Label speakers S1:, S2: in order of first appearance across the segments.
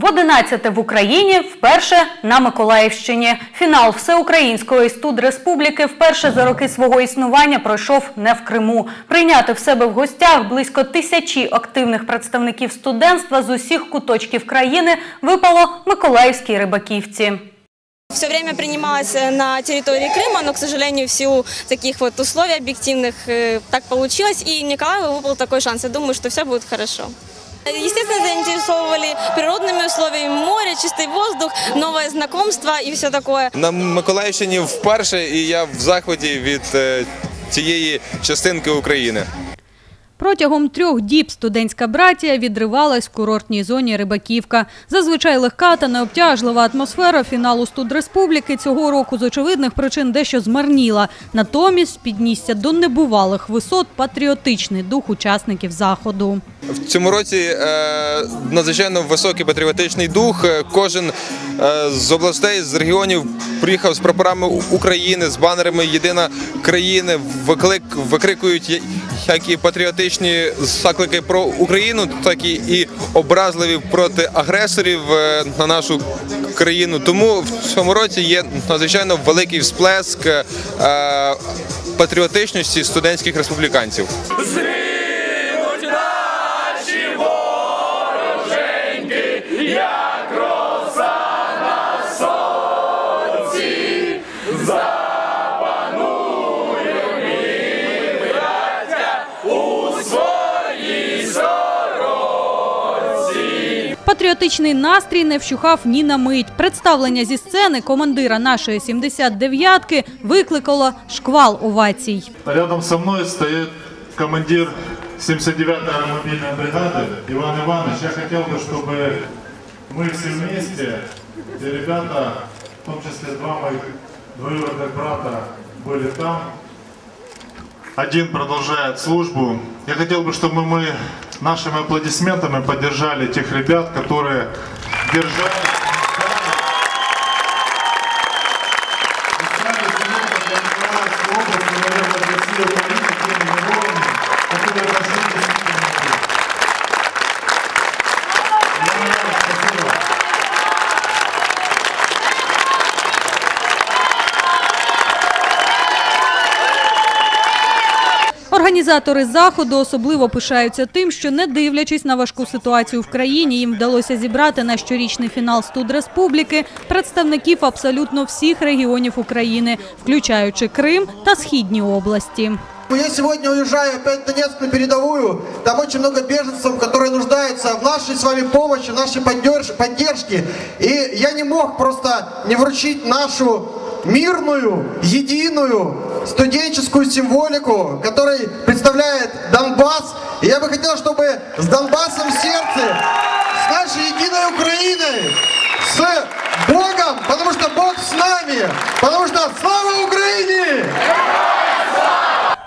S1: В 11 в Україні вперше на Миколаївщині. Фінал Всеукраїнської студреспубліки вперше за роки свого існування пройшов не в Криму. Прийняти в себе в гостях близько тисячі активних представників студентства з усіх куточків країни випало Миколаївській рибаківці.
S2: Все время принималась э, на территории Крыма, но, к сожалению, в силу таких вот условий объективных э, так получилось. И Николаеву выпал такой шанс. Я думаю, что все будет хорошо. Естественно, заинтересовывали природными условиями море, чистый воздух, новое знакомство и все такое.
S3: На Миколаївщині вперше, і я в захваті від е, цієї частинки України.
S4: Протягом трьох діб студентська братія відривалась в курортній зоні Рибаківка. Зазвичай легка та необтяжлива атмосфера фіналу студреспубліки цього року з очевидних причин дещо змарніла. Натомість піднісся до небувалих висот патріотичний дух учасників заходу.
S3: В цьому році е, надзвичайно високий патріотичний дух. Кожен е, з областей, з регіонів приїхав з прапорами України, з банерами Єдина країни, виклик, викрикують як і патріотичні заклики про Україну, так і, і образливі проти агресорів е, на нашу країну. Тому в цьому році є надзвичайно великий всплеск е, патріотичності студентських республіканців.
S4: Патріотичний настрій не вщухав ні на мить. Представлення зі сцени командира нашої 79-ки викликало шквал овацій.
S5: Рядом со мной стоит командир 79-й мобильной бригады Иван Иванович. Я хотел бы, чтобы мы все вместе, те ребята, в том числе два моих двоюродных брата, были там. Один продолжает службу. Я хотел бы, чтобы мы нашими аплодисментами поддержали тех ребят, которые держали...
S4: Організатори заходу особливо пишаються тим, що не дивлячись на важку ситуацію в країні, їм вдалося зібрати на щорічний фінал студреспубліки представників абсолютно всіх регіонів України, включаючи Крим та східні області.
S6: Я сегодня уезжаю опять в Донецк на передовую. Там очень много беженцев, которые нуждаются в нашей с вами помощи, в нашей поддерж- поддержке. Я не мог просто не вручить нашу мирную, единую студенческую символику, которая представляет Донбасс. И я бы хотел, чтобы с Донбассом в сердце, с нашей единой Украиной, с Богом, потому что Бог с нами, потому что слава Украине!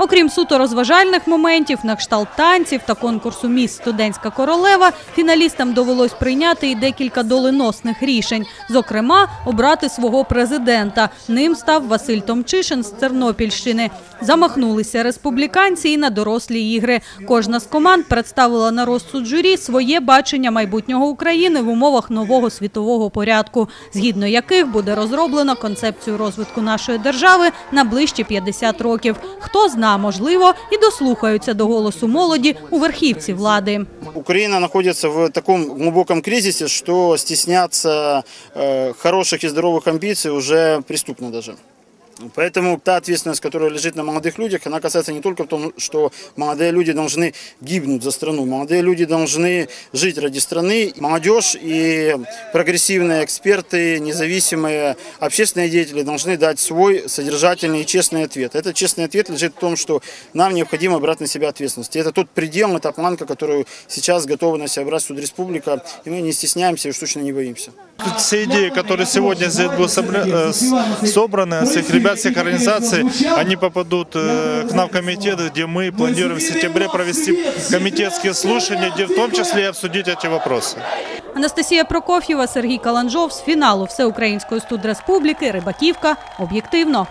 S4: Окрім суто розважальних моментів, на кшталт танців та конкурсу «Міс Студентська королева, фіналістам довелось прийняти і декілька доленосних рішень. Зокрема, обрати свого президента. Ним став Василь Томчишин з Тернопільщини. Замахнулися республіканці і на дорослі ігри. Кожна з команд представила на розсуд журі своє бачення майбутнього України в умовах нового світового порядку, згідно яких буде розроблено концепцію розвитку нашої держави на ближчі 50 років. Хто можливо, і дослухаються до голосу молоді у верхівці влади.
S7: Украина находится в таком глубоком кризисе, что стесняться э, хороших и здоровых амбиций уже преступно даже. Поэтому та ответственность, которая лежит на молодых людях, она касается не только в том, что молодые люди должны гибнуть за страну, молодые люди должны жить ради страны. Молодежь и прогрессивные эксперты, независимые общественные деятели должны дать свой содержательный и честный ответ. Этот честный ответ лежит в том, что нам необходимо брать на себя ответственность. И это тот предел, это планка, которую сейчас готова на себя брать Суд Республика, и мы не стесняемся и уж точно не боимся.
S5: все идеи, которые сегодня здесь собра- э, собраны, с их ребят, всех организаций, они попадут э, к нам в комитет, где мы планируем в сентябре провести комитетские слушания, где в том числе и обсудить эти вопросы.
S4: Анастасія Прокоф'єва, Сергій Каланжов з фіналу Всеукраїнської студреспубліки Рибаківка. Об'єктивно.